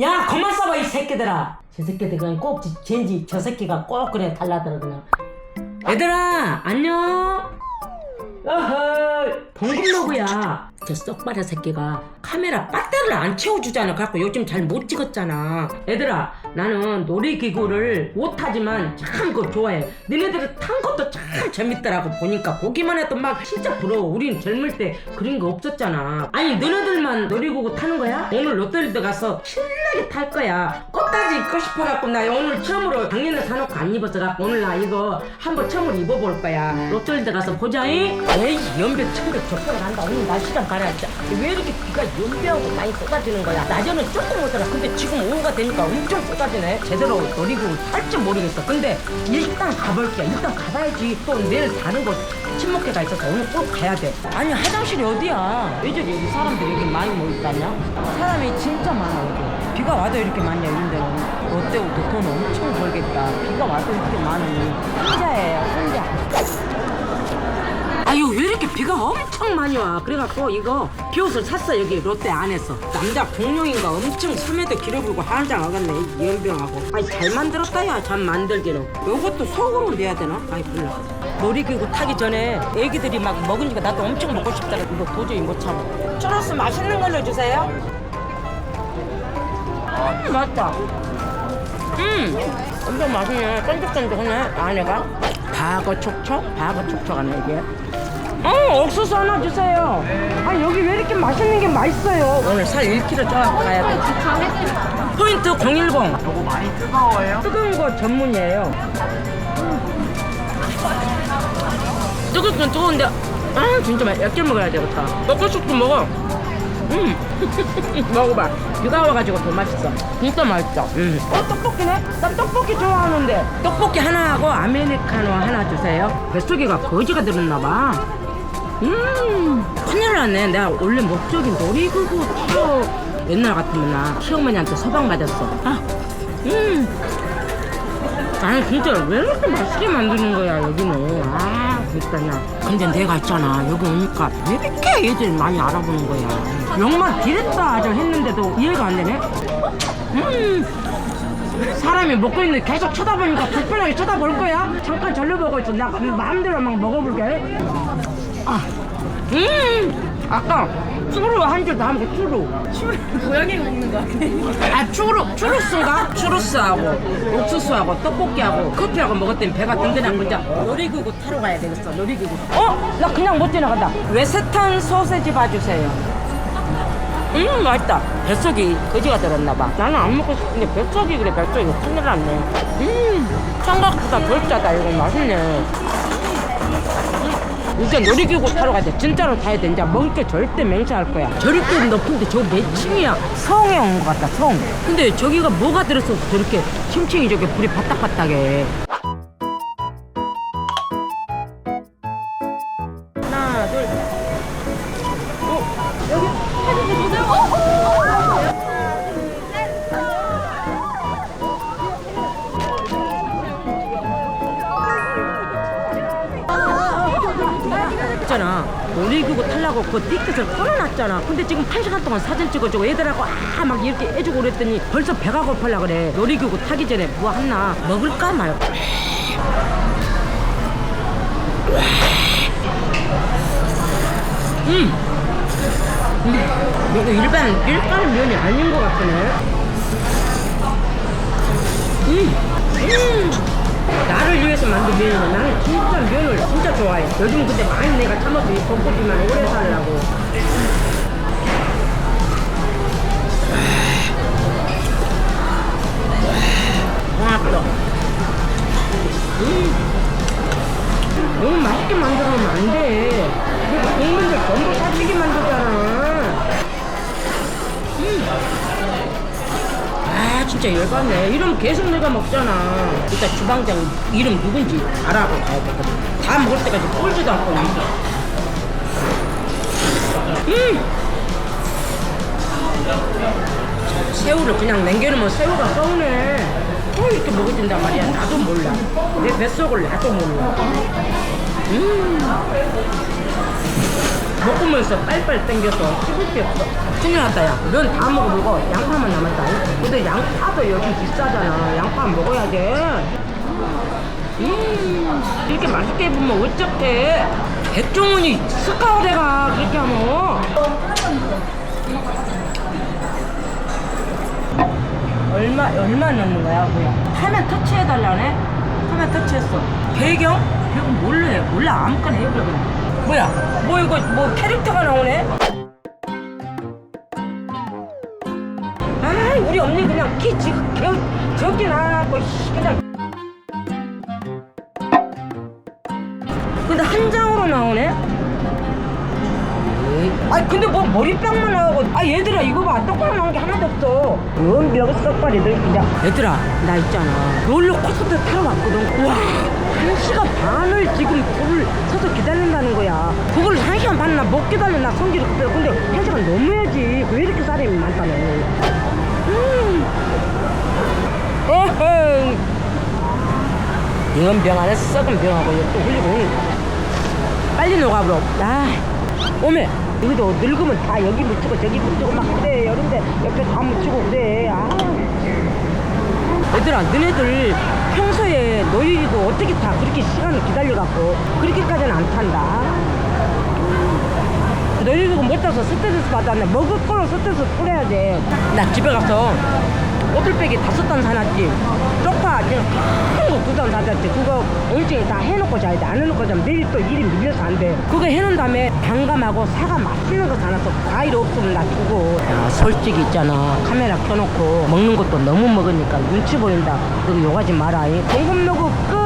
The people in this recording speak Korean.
야 그만 써봐 이 새끼들아. 저 새끼들 그냥 꼭 지- 젠지 저 새끼가 꼭 그래 달라들어 그냥. 얘들아 안녕. 어허 봉금로그야 저 썩바려 새끼가 카메라 배터리를 안 채워주잖아. 갖고 요즘 잘 못 찍었잖아. 얘들아 나는 놀이기구를 못하지만 참 그거 좋아해. 너네들은 탄 것도 참 재밌더라고. 보니까 보기만 해도 막 진짜 부러워. 우린 젊을 때 그런 거 없었잖아. 아니 너네들만 놀이기구 타는 거야? 오늘 롯데월드 가서 신나게 탈 거야 꽃다지 입고 싶어갖고 나 오늘 처음으로 작년에 사놓고 안 입었어갖고 오늘 나 이거 한번 처음으로 입어볼 거야. 롯데월드 가서 보자잉 에이 연변 천백 적당을 한다. 오늘 날씨랑 가라앉자. 왜 이렇게 비가 연배하고 많이 쏟아지는 거야? 낮에는 조금 오더라. 근데 지금 오후가 되니까 엄청 쏟아지네. 제대로 놀이기구 탈지 모르겠어. 근데 일단 가볼게 일단 가봐야지. 또 내일 다른 곳 친목회가 있어서 오늘 꼭 가야 돼. 아니 화장실이 어디야? 왜이 사람들이 여기 많이 모였다냐 사람이 진짜 많아 여기. 비가 와도 이렇게 많냐 이런 데는. 롯데월드 돈 엄청 벌겠다. 비가 와도 이렇게 많으니. 혼자예요 혼자. 아유 왜 이렇게 비가 엄청 많이 와? 그래갖고 이거 비옷을 샀어 여기 롯데 안에서. 남자 공룡인가 엄청 소매도 길어 보이고 한장 하겠네 이 연병하고. 아이 잘 만들었다 야참 만들기는 요것도 속으로 내야 되나? 아이 몰라 놀이기구 타기 전에 애기들이 막 먹으니까 나도 엄청 먹고 싶더라 이거 도저히 못 참아. 추러스 맛있는 걸로 주세요. 음, 맛있다. 음 엄청 맛있네. 쫀득쫀득하네 안에가. 바거 촉촉? 바거 촉촉하네 이게. 어 옥수수 하나 주세요. 아 여기 왜 이렇게 맛있는 게 맛있어요? 오늘 살 1kg 쪄 가야 돼. 포인트 010 요거 많이 뜨거워요? 뜨거운 거 전문이에요 뜨거운 건 뜨거운데 아 진짜 맛 얇게 먹어야 되겠다. 먹고 싶고 먹어. 음. 먹어봐. 비가 와가지고 더 맛있어. 진짜 맛있어. 음. 어 떡볶이네? 나 떡볶이 좋아하는데. 떡볶이 하나 하고 아메리카노 하나 주세요. 뱃속에가 거지가 들었나봐. 음. 큰일 났네. 내가 원래 목적이 놀이기구 타러 옛날 같으면 나 시어머니한테 서방 맞았어. 아 음 아니 진짜 왜 이렇게 맛있게 만드는 거야 여기는? 아 진짜냐 근데 내가 있잖아 여기 오니까 왜 이렇게 애들이 많이 알아보는 거야? 영만 디랬다 아저 했는데도 이해가 안 되네. 음 사람이 먹고 있는데 계속 쳐다보니까 불편하게 쳐다볼 거야? 잠깐 절려보고 있어. 나 마음대로 막 먹어볼게. 아, 음 아까 추루 한줄다 먹고 추루. 고양이 먹는 거 같아. 아 추루 추루스인가? 추루스하고 옥수수하고 떡볶이하고 커피하고 먹었더니 배가 든든한 거죠 놀이기구 타러 가야 되겠어 놀이기구. 어? 나 그냥 못 지나간다. 외세탄 소세지 봐주세요. 음 맛있다. 뱃속이 거지가 들었나 봐. 나는 안 먹고 싶은데 뱃속이 그래 뱃속이 큰일 났네. 음 생각보다 덜 짜다 이거 맛있네 이제 놀이기구 타러 가자. 진짜로 타야 돼. 이제 먹을 게 절대 맹세할 거야. 저렇게 높은데 저몇 층이야? 성에 온 것 같다, 성. 근데 저기가 뭐가 들어서 저렇게 층층이 저게 불이 바닥바닥해. 있잖아 놀이기구 타려고 그 티켓을 끊어놨잖아 근데 지금 1시간 동안 사진 찍어주고 애들하고 아 막 이렇게 해주고 그랬더니 벌써 배가 고파려 그래 놀이기구 타기 전에 뭐 하나 먹을까 말까 음. 음. 이거 일반 일반 면이 아닌 것 같네 음. 음. 나를 위해서 만든 면이야. 나는 진짜 면을 진짜 좋아해. 요즘 근데 많이 내가 참아서 이 벚꽃이만 오래 살라고. 진짜 열받네. 이러면 계속 내가 먹잖아. 일단 주방장 이름 누군지 알아보고 가야 되거든. 다 먹을 때까지 꼴지도 않고 음! 새우를 그냥 남겨놓으면 새우가 썩네. 어 이렇게 먹어진단 말이야. 나도 몰라. 내 뱃속을 나도 몰라. 음. 먹으면서 빨빨 땡겨서 씹을 게 없어. 났다, 야. 면 다 먹어보고 양파만 남았다. 근데 양파도 여기 비싸잖아. 양파 먹어야 돼. 음, 이렇게 맛있게 해보면 어떡해. 백종원이 스카우 대가 그렇게 하면. 얼마, 얼마 넣는 거야, 뭐야? 화면 터치해달라네? 화면 터치했어. 배경? 배경 몰래, 몰라. 아무거나 그냥. 뭐야? 뭐 이거, 뭐 캐릭터가 나오네? 아 우리 언니 그냥 키 지금 겨, 적게 나갖고, 씨, 그냥. 아니 근데 뭐 머리빵만 나오고 아 얘들아 이거 봐. 똑바로 나온 게 하나도 없어. 연병 썩발이들? 그냥. 얘들아 나 있잖아. 롤러코스터 타러 왔거든. 우와 한 시간 반을 지금 불을 서서 기다린다는 거야. 그걸 한 시간 반나못 기다려 나 성질이 급해요 근데 한 시간 넘어야지. 왜 이렇게 사람이 많다며 음. 어흥. 연병 안에 썩은 병하고 이거 또 흘리고. 빨리 녹아버려. 아, 오메. 여기도 늙으면 다 여기 묻히고 저기 묻히고 막 그래. 여름데 옆에 다 묻히고 그래. 아. 얘들아, 너네들 평소에 놀이기구 어떻게 타? 그렇게 시간을 기다려갖고. 그렇게까지는 안 탄다. 놀이기구 못 타서 스트레스 받았네. 먹을 거로 스트레스 풀어야 돼. 나 집에 가서 오돌빼기 다섯 단 사놨지. 쪽파 그냥 큰거두단 사놨지. 그거 일주일 다 해놓고 자야 돼. 안 해놓고 자면 내일 또 일이 밀려서 안 돼. 그거 해놓은 다음에 단감하고 사과 맛있는 거 사놨어. 과일 없으면 나 주고. 야, 솔직히 있잖아. 카메라 켜놓고 먹는 것도 너무 먹으니까 눈치 보인다. 너 욕하지 마라. 이. 공급 요구 끝!